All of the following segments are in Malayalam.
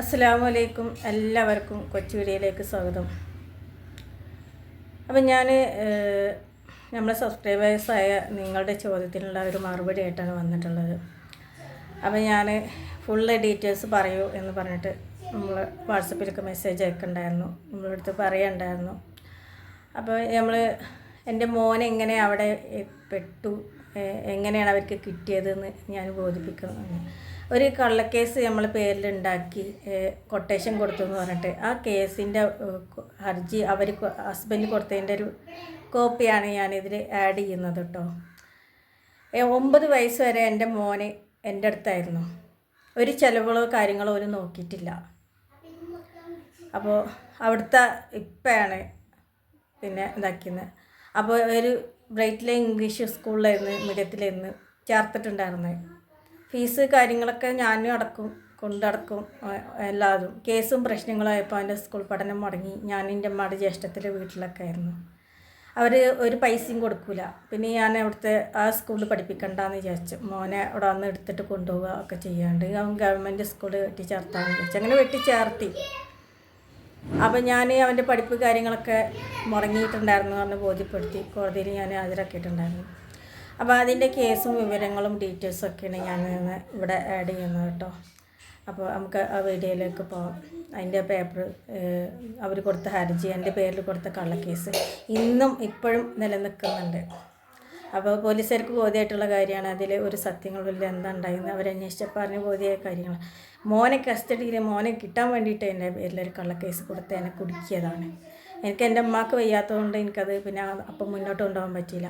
അസ്സലാമു അലൈക്കും എല്ലാവർക്കും കൊച്ചു വീഡിയോയിലേക്ക് സ്വാഗതം. അപ്പം ഞാൻ നമ്മളെ സബ്സ്ക്രൈബേഴ്സായ നിങ്ങളുടെ ചോദ്യത്തിനുള്ള ഒരു മറുപടി ആയിട്ടാണ് വന്നിട്ടുള്ളത്. അപ്പം ഞാൻ ഫുള്ള് ഡീറ്റെയിൽസ് പറയൂ എന്ന് പറഞ്ഞിട്ട് നമ്മൾ വാട്സപ്പിലൊക്കെ മെസ്സേജ് അയക്കുന്നുണ്ടായിരുന്നു നമ്മളടുത്ത് പറയണ്ടായിരുന്നു. അപ്പോൾ നമ്മൾ എന്റെ മോനെ എങ്ങനെ അവിടെ പെട്ടു? എങ്ങനെയാണ് അവർക്ക് കിട്ടിയതെന്ന് ഞാൻ ബോധിപ്പിക്കുന്നു. ഒരു കള്ളക്കേസ് നമ്മൾ പേരിലുണ്ടാക്കി കൊട്ടേഷൻ കൊടുത്തു എന്ന് പറഞ്ഞിട്ട്. ആ കേസിന്റെ ഹർജി അവർ ഹസ്ബൻഡ് കൊടുത്തതിന്റെ ഒരു കോപ്പിയാണ് ഞാനിതിൽ ആഡ് ചെയ്യുന്നത് കേട്ടോ ഒമ്പത് വയസ്സ് വരെ എന്റെ മോന് എന്റെ അടുത്തായിരുന്നു. ഒരു ചിലവുകളോ കാര്യങ്ങളോ ഒരു നോക്കിയിട്ടില്ല. അപ്പോൾ അവിടുത്തെ ഇപ്പയാണ് പിന്നെ ഇതാക്കിയത് അപ്പോൾ ഒരു ബ്രൈറ്റിലെ ഇംഗ്ലീഷ് സ്കൂളിലായിരുന്നു മീഡിയത്തിലായിരുന്നു ചേർത്തിട്ടുണ്ടായിരുന്നത് ഫീസ് കാര്യങ്ങളൊക്കെ ഞാനും അടക്കും കൊണ്ടടക്കും എല്ലാതും. കേസും പ്രശ്നങ്ങളായപ്പോൾ എന്റെ സ്കൂൾ പഠനം മുടങ്ങി. ഞാൻ എന്റെ അമ്മയുടെ ജ്യേഷ്ഠത്തിന്റെ വീട്ടിലൊക്കെ ആയിരുന്നു. അവർ ഒരു പൈസയും കൊടുക്കില്ല പിന്നെ ഞാൻ അവിടുത്തെ ആ സ്കൂളിൽ പഠിപ്പിക്കണ്ടെന്ന് വിചാരിച്ചു മോനെ അവിടെ വന്ന് എടുത്തിട്ട് കൊണ്ടുപോവുക ഒക്കെ ചെയ്യാണ്ട് അവൻ ഗവൺമെന്റ് സ്കൂളിൽ വെട്ടിച്ചേർത്താന്ന് വിചാരിച്ചു. അങ്ങനെ വെട്ടിച്ചേർത്തി. അപ്പം ഞാൻ അവന്റെ പഠിപ്പ് കാര്യങ്ങളൊക്കെ മുടങ്ങിയിട്ടുണ്ടായിരുന്നു എന്ന് ബോധ്യപ്പെടുത്തി. കോടതിയിൽ ഞാൻ ഹാജരാക്കിയിട്ടുണ്ടായിരുന്നു. അപ്പോൾ അതിന്റെ കേസും വിവരങ്ങളും ഡീറ്റെയിൽസും ഒക്കെയാണ് ഞാൻ ഇന്ന് ഇവിടെ ആഡ് ചെയ്യുന്നത് കേട്ടോ. അപ്പോൾ നമുക്ക് ആ വീഡിയോയിലേക്ക് പോകാം അതിന്റെ പേപ്പർ അവർ കൊടുത്ത ഹർജി എന്റെ പേരിൽ കൊടുത്ത കള്ളക്കേസ് ഇന്നും ഇപ്പോഴും നിലനിൽക്കുന്നുണ്ട്. അപ്പോൾ പോലീസുകാർക്ക് ബോധ്യമായിട്ടുള്ള കാര്യമാണ് അതിൽ ഒരു സത്യങ്ങളില്ല എന്താ ഉണ്ടായിരുന്നു. അവരന്വേഷിച്ചപ്പോൾ അറിഞ്ഞ് ബോധ്യമായ കാര്യങ്ങൾ മോനെ കസ്റ്റഡിയിൽ മോനെ കിട്ടാൻ വേണ്ടിയിട്ട് എന്റെ പേരിൽ ഒരു കള്ളക്കേസ് കൊടുത്ത് എന്നെ കുടുക്കിയതാണ്. എനിക്ക് എന്റെ അമ്മയ്ക്ക് വയ്യാത്തതുകൊണ്ട് എനിക്കത് പിന്നെ അപ്പം മുന്നോട്ട് കൊണ്ടുപോകാൻ പറ്റിയില്ല.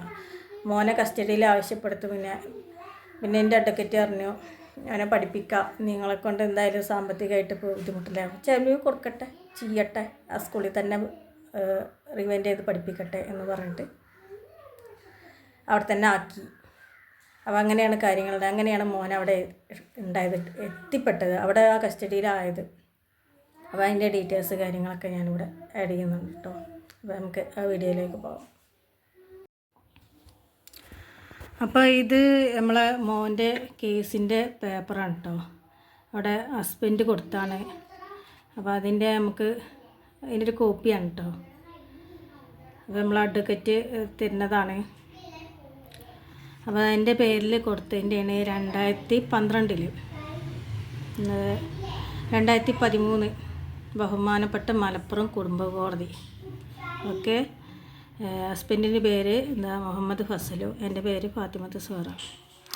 മോനെ കസ്റ്റഡിയിൽ ആവശ്യപ്പെടുത്തു. പിന്നെ പിന്നെ എന്റെ അഡ്വക്കറ്റ് പറഞ്ഞു അവനെ പഠിപ്പിക്കാം. നിങ്ങളെ കൊണ്ട് എന്തായാലും സാമ്പത്തികമായിട്ട് ഇപ്പോൾ ബുദ്ധിമുട്ടില്ല. ചെലവ് കൊടുക്കട്ടെ ചെയ്യട്ടെ. ആ സ്കൂളിൽ തന്നെ റിവൈൻഡ് ചെയ്ത് പഠിപ്പിക്കട്ടെ എന്ന് പറഞ്ഞിട്ട് അവിടെ തന്നെ ആക്കി. അപ്പോൾ അങ്ങനെയാണ് കാര്യങ്ങൾ അങ്ങനെയാണ് മോൻ അവിടെ ഉണ്ടായത് എത്തിപ്പെട്ടത്. അവിടെ ആ കസ്റ്റഡിയിലായത് അപ്പോൾ അതിന്റെ ഡീറ്റെയിൽസ് കാര്യങ്ങളൊക്കെ ഞാനിവിടെ ആഡ് ചെയ്യുന്നുണ്ട് കേട്ടോ. അപ്പോൾ നമുക്ക് ആ വീഡിയോയിലേക്ക് പോകാം. അപ്പോൾ ഇത് നമ്മളെ മോന്റെ കേസിന്റെ പേപ്പറാണ് കേട്ടോ അവിടെ ഹസ്ബൻഡ് കൊടുത്താണ്. അപ്പോൾ അതിന്റെ നമുക്ക് അതിന്റെ ഒരു കോപ്പിയാണ് കേട്ടോ അപ്പോൾ നമ്മൾ അഡ്വക്കറ്റ് തരുന്നതാണ്. അപ്പോൾ അതിന്റെ പേരിൽ കൊടുത്തതിന്റെയാണ് രണ്ടായിരത്തി പന്ത്രണ്ടിൽ രണ്ടായിരത്തി പതിമൂന്ന് ബഹുമാനപ്പെട്ട മലപ്പുറം കുടുംബ കോടതി ഓക്കെ? ഹസ്ബൻഡിന്റെ പേര് എന്താ? മുഹമ്മദ് ഫസലു. എന്റെ പേര് ഫാത്തിമത്ത് സോറ.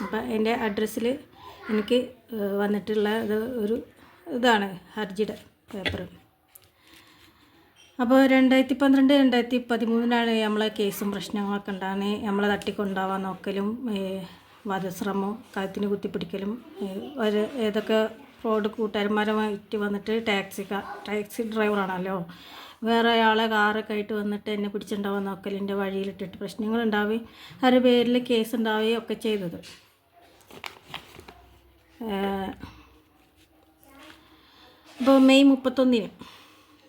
അപ്പോൾ എന്റെ അഡ്രസ്സിൽ എനിക്ക് വന്നിട്ടുള്ള ഇത് ഒരു ഇതാണ് ഹർജിയുടെ പേപ്പർ അപ്പോൾ രണ്ടായിരത്തി പന്ത്രണ്ട് രണ്ടായിരത്തി പതിമൂന്നിലാണ് നമ്മളെ കേസും പ്രശ്നങ്ങളൊക്കെ ഉണ്ടാകുന്നത്. നമ്മളെ തട്ടിക്കൊണ്ടാവാൻ നോക്കലും വധശ്രമം കഴുത്തിന് കുത്തിപ്പിടിക്കലും ഒരു ഏതൊക്കെ ഫ്രോഡ് കൂട്ടുകാരന്മാരുമായിട്ട് വന്നിട്ട് ടാക്സി ടാക്സി ഡ്രൈവറാണല്ലോ. വേറെ ആളെ കാറൊക്കെ ആയിട്ട് വന്നിട്ട് എന്നെ പിടിച്ചുണ്ടാവാൻ നോക്കലിന്റെ വഴിയിലിട്ടിട്ട് പ്രശ്നങ്ങളുണ്ടാവുകയും അവരുടെ പേരിൽ കേസ് ഉണ്ടാവുകയും ഒക്കെ ചെയ്തത്. ഇപ്പോൾ മെയ് മുപ്പത്തൊന്നിന്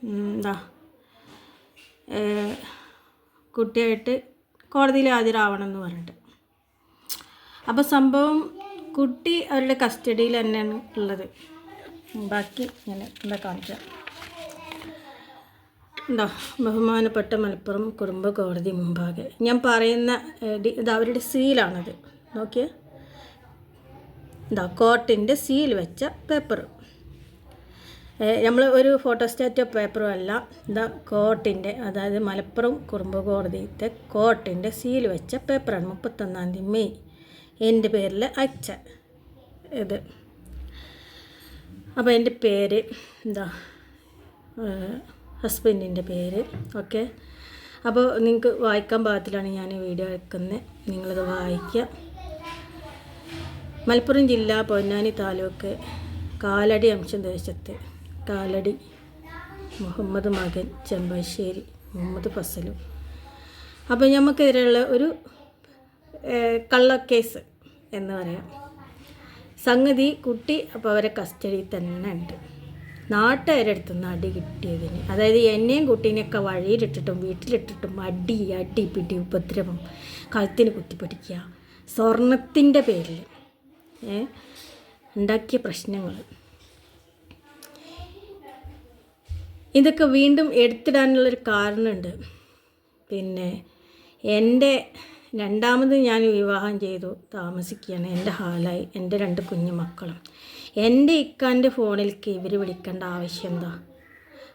എന്താ കുട്ടിയായിട്ട് കോടതിയിൽ ഹാജരാവണം എന്ന് പറഞ്ഞിട്ട്. അപ്പോൾ സംഭവം കുട്ടി അവരുടെ കസ്റ്റഡിയിൽ തന്നെയാണ് ഉള്ളത് ബാക്കി ഞാൻ എന്താ കാണിക്കാം. എന്താ ബഹുമാനപ്പെട്ട മലപ്പുറം കുടുംബ കോടതി മുമ്പാകെ. ഞാൻ പറയുന്ന ഇത് അവരുടെ സീലാണത്. നോക്കിയേ. എന്താ കോർട്ടിന്റെ സീൽ വെച്ച പേപ്പർ നമ്മൾ ഒരു ഫോട്ടോസ്റ്റാറ്റോ പേപ്പറും അല്ല ഇതാ കോർട്ടിന്റെ അതായത് മലപ്പുറം കുടുംബ കോടതിയിലത്തെ കോർട്ടിന്റെ സീൽ വെച്ച പേപ്പറാണ് മുപ്പത്തൊന്നാം തീയതി മെയ്. എന്റെ പേരിൽ അയച്ച ഇത്. അപ്പോൾ എന്റെ പേര് എന്താ ഹസ്ബൻഡിന്റെ പേര്. ഓക്കെ. അപ്പോൾ നിങ്ങൾക്ക് വായിക്കാൻ പാകത്തിലാണ് ഞാൻ വീഡിയോ എടുക്കുന്നത് നിങ്ങളത് വായിക്കുക. മലപ്പുറം ജില്ല പൊന്നാനി താലൂക്ക് കാലടി അംശദേശത്ത് കാലടി. മുഹമ്മദ് മകൻ ചെമ്പശ്ശേരി മുഹമ്മദ് ഫസലു. അപ്പോൾ നമുക്കെതിരെയുള്ള ഒരു കള്ളക്കേസ് എന്ന് പറയാം. സംഗതി കുട്ടി അപ്പോൾ അവരെ കസ്റ്റഡിയിൽ തന്നെ ഉണ്ട്. നാട്ടുകാരുടെ അടുത്ത് നിന്ന് അടി കിട്ടിയതിന്. അതായത് എന്നെയും കുട്ടീനെയൊക്കെ വഴിയിലിട്ടിട്ടും വീട്ടിലിട്ടിട്ടും അടി അടി പിടി ഉപദ്രവം കഴുത്തിന് കുത്തിപ്പിടിക്കുക സ്വർണത്തിന്റെ പേരിൽ ഉണ്ടാക്കിയ പ്രശ്നങ്ങൾ. ഇതൊക്കെ വീണ്ടും എടുത്തിടാനുള്ളൊരു കാരണമുണ്ട്. പിന്നെ എന്റെ രണ്ടാമത് ഞാൻ വിവാഹം ചെയ്തു താമസിക്കുകയാണ് എന്റെ ഹാലായി എന്റെ രണ്ട് കുഞ്ഞു മക്കളും എന്റെ ഇക്കാന്റെ ഫോണിലേക്ക് ഇവർ വിളിക്കേണ്ട ആവശ്യം എന്താ?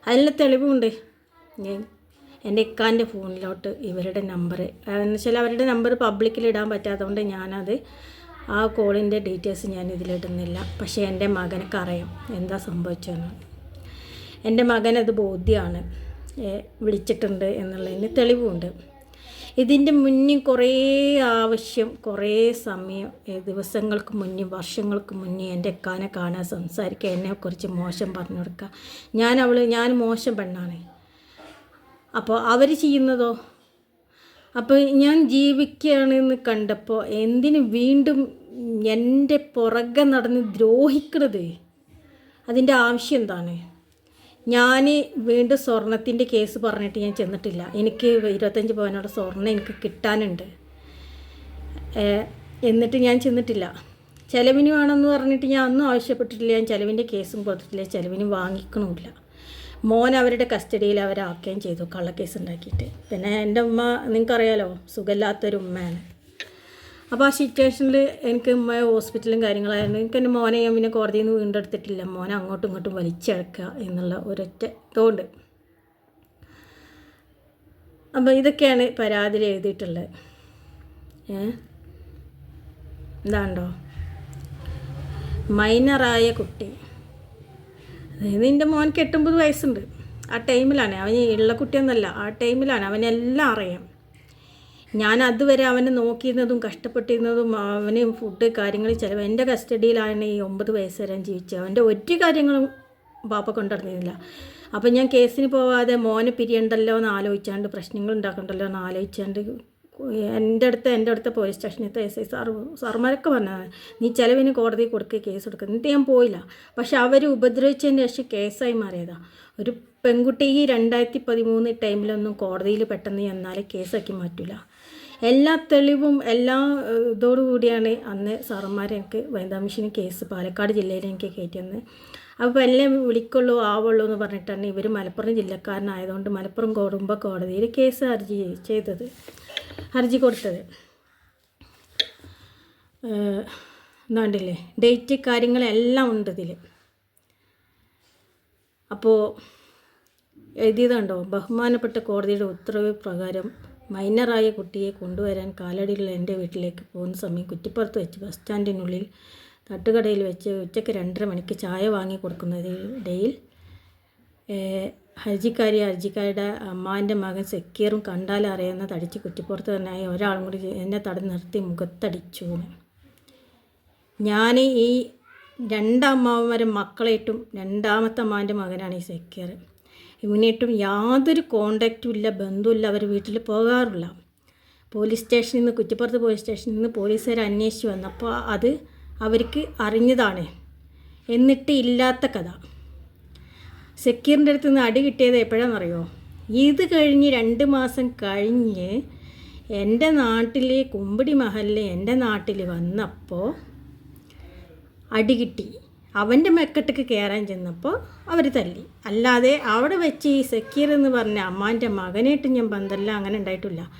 അതിനുള്ള തെളിവുണ്ട്. ഞാൻ എന്റെ ഇക്കാന്റെ ഫോണിലോട്ട് ഇവരുടെ നമ്പർ എന്ന് വെച്ചാൽ അവരുടെ നമ്പർ പബ്ലിക്കിൽ ഇടാൻ പറ്റാത്തതുകൊണ്ട് ഞാനത് ആ കോളിന്റെ ഡീറ്റെയിൽസ് ഞാൻ ഇതിലിടുന്നില്ല. പക്ഷേ എന്റെ മകനക്ക് അറിയാം എന്താ സംഭവിച്ചതെന്ന്. എന്റെ മകനത് ബോധ്യമാണ് വിളിച്ചിട്ടുണ്ട് എന്നുള്ളതിന് തെളിവുണ്ട്. ഇതിന്റെ മുന്നിൽ കുറേ ആവശ്യം കുറേ സമയം ദിവസങ്ങൾക്ക് മുന്നേ വർഷങ്ങൾക്ക് മുന്നേ എന്റെ അക്കാനെ കാണാൻ സംസാരിക്കുക എന്നെക്കുറിച്ച് മോശം പറഞ്ഞു കൊടുക്കുക. ഞാൻ അവൾ ഞാൻ മോശം പെണ്ണാണ്. അപ്പോൾ അവർ ചെയ്യുന്നതോ? അപ്പോൾ ഞാൻ ജീവിക്കുകയാണെന്ന് കണ്ടപ്പോൾ എന്തിന് വീണ്ടും എന്റെ പുറകെ നടന്ന് ദ്രോഹിക്കണത്? അതിന്റെ ആവശ്യം എന്താണ്? ഞാൻ വീണ്ടും സ്വർണത്തിന്റെ കേസ് പറഞ്ഞിട്ട് ഞാൻ ചെന്നിട്ടില്ല. എനിക്ക് ഇരുപത്തഞ്ച് പവനോടെ സ്വർണം എനിക്ക് കിട്ടാനുണ്ട്. എന്നിട്ട് ഞാൻ ചെന്നിട്ടില്ല. ചിലവിന് വേണമെന്ന് പറഞ്ഞിട്ട് ഞാൻ ഒന്നും ആവശ്യപ്പെട്ടിട്ടില്ല. ഞാൻ ചിലവിന്റെ കേസും കൊടുത്തിട്ടില്ല. ചിലവിന് വാങ്ങിക്കണമില്ല. മോൻ അവരുടെ കസ്റ്റഡിയിൽ അവരാക്കുകയും ചെയ്തു കള്ളക്കേസ് ഉണ്ടാക്കിയിട്ട്. പിന്നെ എന്റെ ഉമ്മ നിങ്ങൾക്കറിയാലോ സുഖമില്ലാത്തൊരു ഉമ്മയാണ്. അപ്പോൾ ആ സിറ്റുവേഷനിൽ എനിക്ക് ഉമ്മ ഹോസ്പിറ്റലും കാര്യങ്ങളായിരുന്നു. എനിക്ക് എന്റെ മോനെ ഞാൻ പിന്നെ കോടതിയിൽ നിന്ന് വീണ്ടെടുത്തിട്ടില്ല. മോനെ അങ്ങോട്ടും ഇങ്ങോട്ടും വലിച്ചഴക്കുക എന്നുള്ള ഒരൊറ്റ ഇതുകൊണ്ട് അപ്പോൾ ഇതൊക്കെയാണ് പരാതിയിൽ എഴുതിയിട്ടുള്ളത്. ഏ? ഇതാണ്ടോ? മൈനറായ കുട്ടി. അതായത് എന്റെ മോൻ എട്ടൊമ്പത് വയസ്സുണ്ട്. ആ ടൈമിലാണ് അവന് ഉള്ള കുട്ടിയൊന്നല്ല ആ ടൈമിലാണ് അവനെല്ലാം അറിയാം. ഞാൻ അതുവരെ അവനെ നോക്കിയിരുന്നതും കഷ്ടപ്പെട്ടിരുന്നതും അവന് ഫുഡ് കാര്യങ്ങൾ ചിലവ് എന്റെ കസ്റ്റഡിയിലാണ് ഈ ഒമ്പത് വയസ്സ് വരെ ജീവിച്ചത്. അവന്റെ ഒരു കാര്യങ്ങളും പാപ്പ കൊണ്ടുവന്നിരുന്നില്ല അപ്പം ഞാൻ കേസിന് പോവാതെ മോനെ പിരിയണ്ടല്ലോ എന്ന് ആലോചിച്ചാണ്ട് പ്രശ്നങ്ങൾ ഉണ്ടാക്കണ്ടല്ലോ എന്ന് ആലോചിച്ചാണ്ട് എന്റെ അടുത്ത് എന്റെ അടുത്ത പോലീസ് സ്റ്റേഷനിലത്തെ എസ് ഐ സാർ സാർമാരൊക്കെ പറഞ്ഞതാണ് നീ ചിലവിന് കോടതി കൊടുക്കുക കേസ് കൊടുക്കുക എന്നിട്ട് ഞാൻ പോയില്ല. പക്ഷെ അവർ ഉപദ്രവിച്ചതിന് ശേഷം കേസായി മാറിയതാണ് ഒരു പെൺകുട്ടി ഈ രണ്ടായിരത്തി പതിമൂന്ന് ടൈമിലൊന്നും കോടതിയിൽ പെട്ടെന്ന് ചെന്നാൽ കേസാക്കി മാറ്റില്ല എല്ലാ തെളിവും എല്ലാ ഇതോടുകൂടിയാണ് അന്ന് സാറന്മാർ എനിക്ക് വനിതാ മിഷന് കേസ് പാലക്കാട് ജില്ലയിൽ എനിക്ക് കയറ്റിയെന്ന് അപ്പോൾ എന്നെ വിളിക്കുള്ളൂ ആവുള്ളൂ എന്ന് പറഞ്ഞിട്ടാണ് ഇവർ മലപ്പുറം ജില്ലക്കാരനായതുകൊണ്ട് മലപ്പുറം കുടുംബ കോടതിയിൽ കേസ് ഹർജി ചെയ്തത് ഹർജി കൊടുത്തത്. ഏഹ്, എന്താണ്ടില്ലേ ഡേറ്റ് കാര്യങ്ങളെല്ലാം ഉണ്ട് ഇതിൽ അപ്പോൾ എഴുതിയതുണ്ടോ ബഹുമാനപ്പെട്ട കോടതിയുടെ ഉത്തരവ് പ്രകാരം മൈനറായ കുട്ടിയെ കൊണ്ടുവരാൻ കാലടികൾ എന്റെ വീട്ടിലേക്ക് പോകുന്ന സമയം കുറ്റിപ്പുറത്ത് വെച്ച് ബസ് സ്റ്റാൻഡിനുള്ളിൽ തട്ടുകടയിൽ വെച്ച് ഉച്ചയ്ക്ക് രണ്ടര മണിക്ക് ചായ വാങ്ങി കൊടുക്കുന്നതിനിടയിൽ ഹർജിക്കാരി ഹർജിക്കാരുടെ അമ്മാന്റെ മകൻ സെക്കീറും കണ്ടാൽ അറിയുന്ന തടിച്ച് കുറ്റിപ്പുറത്ത് തന്നെയായി ഒരാളും കൂടി എന്നെ തടഞ്ഞു നിർത്തി മുഖത്തടിച്ചു. ഞാൻ ഈ രണ്ടമ്മാവന്മാരും മക്കളായിട്ടും രണ്ടാമത്തെ അമ്മാന്റെ മകനാണ് ഈ സെക്യൂർ ഇവനായിട്ടും യാതൊരു കോണ്ടാക്റ്റും ഇല്ല ബന്ധമില്ല അവർ വീട്ടിൽ പോകാറില്ല. പോലീസ് സ്റ്റേഷനിൽ നിന്ന് കുറ്റിപ്പുറത്ത് പോലീസ് സ്റ്റേഷനിൽ നിന്ന് പോലീസുകാർ അന്വേഷിച്ച് വന്നപ്പോൾ അത് അവർക്ക് അറിഞ്ഞതാണ്. എന്നിട്ട് ഇല്ലാത്ത കഥ. സെക്യൂറിന്റെ അടുത്ത് നിന്ന് അടി കിട്ടിയത് എപ്പോഴാണെന്നറിയോ ഇത് കഴിഞ്ഞ് രണ്ട് മാസം കഴിഞ്ഞ് എന്റെ നാട്ടിൽ കുമ്പിടി മഹലിൽ എന്റെ നാട്ടിൽ വന്നപ്പോൾ അടി കിട്ടി. അവന്റെ മെക്കട്ടക്ക് കയറാൻ ചെന്നപ്പോൾ അവർ തല്ലി. അല്ലാതെ അവിടെ വെച്ച് ഈ സക്കീർ എന്ന് പറഞ്ഞ അമ്മാന്റെ മകനായിട്ട് ഞാൻ ബന്ധമല്ല അങ്ങനെ ഉണ്ടായിട്ടില്ല.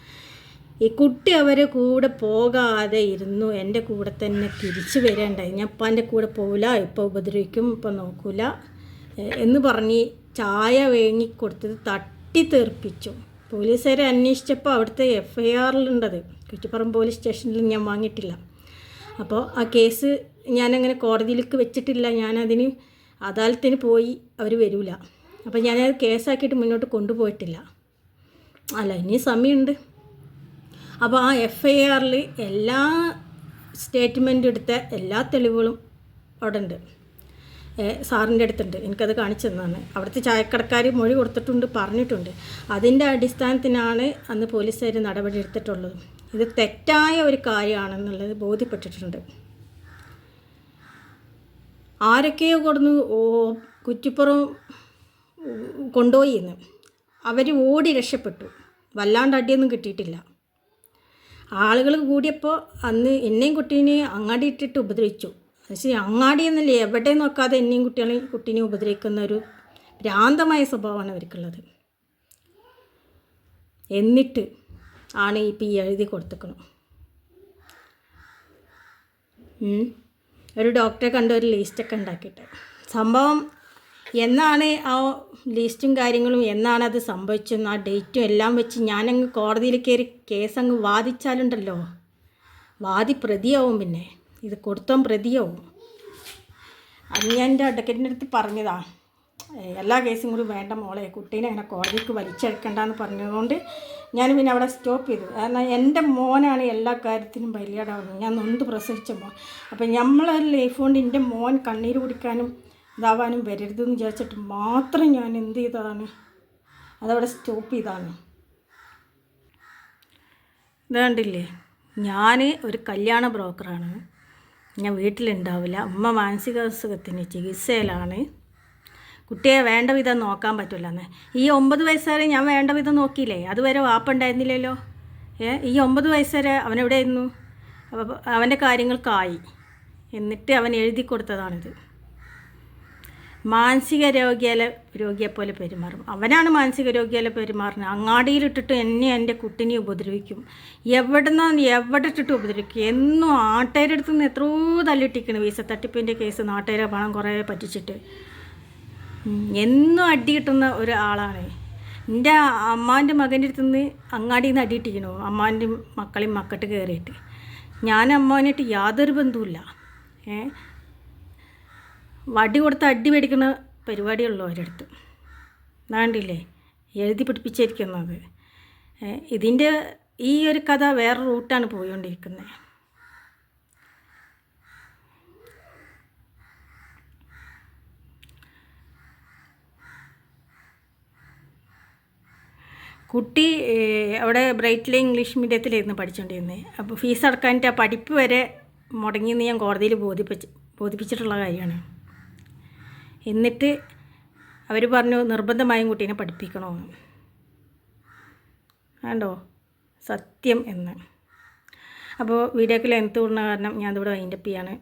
ഈ കുട്ടി അവരെ കൂടെ പോകാതെ ഇരുന്നു എന്റെ കൂടെ തന്നെ തിരിച്ചു വരേണ്ടായി. ഞാൻ അപ്പാന്റെ കൂടെ പോവില്ല ഇപ്പോൾ ഉപദ്രവിക്കും ഇപ്പോൾ നോക്കൂല എന്ന് പറഞ്ഞ് ചായ വേങ്ങിക്കൊടുത്തത് തട്ടി തെറിപ്പിച്ചു. പോലീസുകാരെ അന്വേഷിച്ചപ്പോൾ അവിടുത്തെ എഫ് ഐ ആറിലുണ്ടത്. കുറ്റിപ്പുറം പോലീസ് സ്റ്റേഷനിൽ ഞാൻ വാങ്ങിയിട്ടില്ല. അപ്പോൾ ആ കേസ് ഞാനങ്ങനെ കോടതിയിലേക്ക് വെച്ചിട്ടില്ല. ഞാനതിന് അദാലത്തിന് പോയി അവർ വരില്ല അപ്പോൾ ഞാനത് കേസാക്കിയിട്ട് മുന്നോട്ട് കൊണ്ടുപോയിട്ടില്ല. അല്ല ഇനി സമയമുണ്ട്. അപ്പോൾ ആ എഫ് ഐ ആറിൽ എല്ലാ സ്റ്റേറ്റ്മെന്റ് എടുത്ത എല്ലാ തെളിവുകളും അവിടെ ഉണ്ട് സാറിന്റെ അടുത്തുണ്ട്. എനിക്കത് കാണിച്ചു തന്നതാണ് അവിടുത്തെ ചായക്കടക്കാർ മൊഴി കൊടുത്തിട്ടുണ്ട് പറഞ്ഞിട്ടുണ്ട്. അതിന്റെ അടിസ്ഥാനത്തിനാണ് അന്ന് പോലീസുകാർ നടപടി എടുത്തിട്ടുള്ളത്. ഇത് തെറ്റായ ഒരു കാര്യമാണെന്നുള്ളത് ബോധ്യപ്പെട്ടിട്ടുണ്ട്. ആരൊക്കെയോ കൊടുന്ന് കുറ്റിപ്പുറം കൊണ്ടുപോയി എന്ന് അവർ ഓടി രക്ഷപ്പെട്ടു. വല്ലാണ്ട് അടിയൊന്നും കിട്ടിയിട്ടില്ല. ആളുകൾ കൂടിയപ്പോൾ അന്ന് എന്നെയും കുട്ടീനെ അങ്ങാടി ഇട്ടിട്ട് ഉപദ്രവിച്ചു. പക്ഷേ അങ്ങാടി എന്നല്ലേ? എവിടെ നോക്കാതെ എന്നെയും കുട്ടികളെ കുട്ടീനെ ഉപദ്രവിക്കുന്ന ഒരു ഭ്രാന്തമായ സ്വഭാവമാണ് അവർക്കുള്ളത്. എന്നിട്ട് ആണ് ഇപ്പം ഈ എഴുതി കൊടുത്തേക്കണം. ഒരു ഡോക്ടറെ കണ്ട് ഒരു ലിസ്റ്റൊക്കെ ഉണ്ടാക്കിയിട്ട്. സംഭവം എന്നാണ് ആ ലിസ്റ്റും കാര്യങ്ങളും എന്നാണ് അത് സംഭവിച്ചതെന്ന് ആ ഡേറ്റും എല്ലാം വെച്ച് ഞാനങ്ങ് കോടതിയിൽ കയറി കേസ് അങ്ങ് വാദിച്ചാലുണ്ടല്ലോ. വാദി പ്രതിയാവും പിന്നെ. ഇത് കൊടുത്തോം പ്രതിയാവും. അത് ഞാൻ എന്റെ അഡ്വക്കേറ്റിന്റെ അടുത്ത് പറഞ്ഞതാ. ഏ, എല്ലാ കേസും കൂടി വേണ്ട മോളെ. കുട്ടീനെ അങ്ങനെ കോടതിക്ക് വലിച്ചെടുക്കണ്ടെന്ന് പറഞ്ഞതുകൊണ്ട് ഞാൻ പിന്നെ അവിടെ സ്റ്റോപ്പ് ചെയ്തു. കാരണം എന്റെ മോനാണ് എല്ലാ കാര്യത്തിനും ബലിയാടാവുന്നത്. ഞാൻ നൊന്ത് പ്രസവിച്ച മോൻ. അപ്പം നമ്മളെ ലൈഫ് കൊണ്ട് എന്റെ മോൻ കണ്ണീര് കുടിക്കാനും ഇതാവാനും വരരുതെന്ന് വിചാരിച്ചിട്ട് മാത്രം ഞാൻ എന്ത് ചെയ്തതാണ്? അതവിടെ സ്റ്റോപ്പ് ചെയ്താണ് ഇത് കണ്ടില്ലേ? ഞാൻ ഒരു കല്യാണ ബ്രോക്കറാണ്. ഞാൻ വീട്ടിലുണ്ടാവില്ല. അമ്മ മാനസികാസുഖത്തിന് ചികിത്സയിലാണ്. കുട്ടിയെ വേണ്ട വിധം നോക്കാൻ പറ്റില്ലെന്ന്. ഈ ഒമ്പത് വയസ്സുവരെ ഞാൻ വേണ്ട വിധം നോക്കിയില്ലേ? അതുവരെ വാപ്പുണ്ടായിരുന്നില്ലല്ലോ ഏ ഈ ഒമ്പത് വയസ്സുവരെ അവനെവിടെയായിരുന്നു അവന്റെ കാര്യങ്ങൾക്കായി. എന്നിട്ട് അവൻ എഴുതി കൊടുത്തതാണിത്. മാനസിക രോഗിയെ പോലെ പെരുമാറും. അവനാണ് മാനസിക രോഗിയെ പെരുമാറുന്നത്. അങ്ങാടിയിലിട്ടിട്ട് എന്നെ എന്റെ കുട്ടിനെ ഉപദ്രവിക്കും. എവിടുന്നോ എവിടെ ഇട്ടിട്ട് ഉപദ്രവിക്കും? എന്നും ആട്ടേരെ നിന്ന് എത്രയോ തല്ലിട്ടിരിക്കണ്. വീസ തട്ടിപ്പിന്റെ കേസ് നാട്ടേരെ പണം കുറേ പറ്റിച്ചിട്ട്. എന്നും അടി കിട്ടുന്ന ഒരാളാണ്. എന്റെ അമ്മാന്റെ മകന്റെ അടുത്ത് നിന്ന് അങ്ങാടിയിൽ നിന്ന് അടിയിട്ടിരിക്കണു അമ്മാന്റെ മക്കളെയും മക്കട്ട് കയറിയിട്ട്. ഞാൻ അമ്മാനായിട്ട് യാതൊരു ബന്ധവുമില്ല. ഏ? വടി കൊടുത്ത് അടി മേടിക്കുന്ന പരിപാടിയുള്ളൂ അവരടുത്ത് വേണ്ടില്ലേ എഴുതി പിടിപ്പിച്ചിരിക്കുന്നത്. ഇതിന്റെ ഈ ഒരു കഥ വേറെ റൂട്ടാണ് പോയിക്കൊണ്ടിരിക്കുന്നത്. കുട്ടി അവിടെ ബ്രൈറ്റ്ലി ഇംഗ്ലീഷ് മീഡിയത്തിലായിരുന്നു പഠിച്ചുകൊണ്ടിരുന്നത് അപ്പോൾ ഫീസ് അടക്കാനിട്ട് ആ പഠിപ്പ് വരെ മുടങ്ങിയെന്ന് ഞാൻ കോടതിയിൽ ബോധിപ്പിച്ച് ബോധിപ്പിച്ചിട്ടുള്ള കാര്യമാണ്. എന്നിട്ട് അവർ പറഞ്ഞു നിർബന്ധമായും കുട്ടീനെ പഠിപ്പിക്കണമെന്ന്. ആണ്ടോ സത്യം എന്ന്. അപ്പോൾ വീഡിയോക്ക് ലെങ്ത്ത് കൂടുന്ന കാരണം ഞാൻ വൈൻഡപ്പ് ചെയ്യാണ്.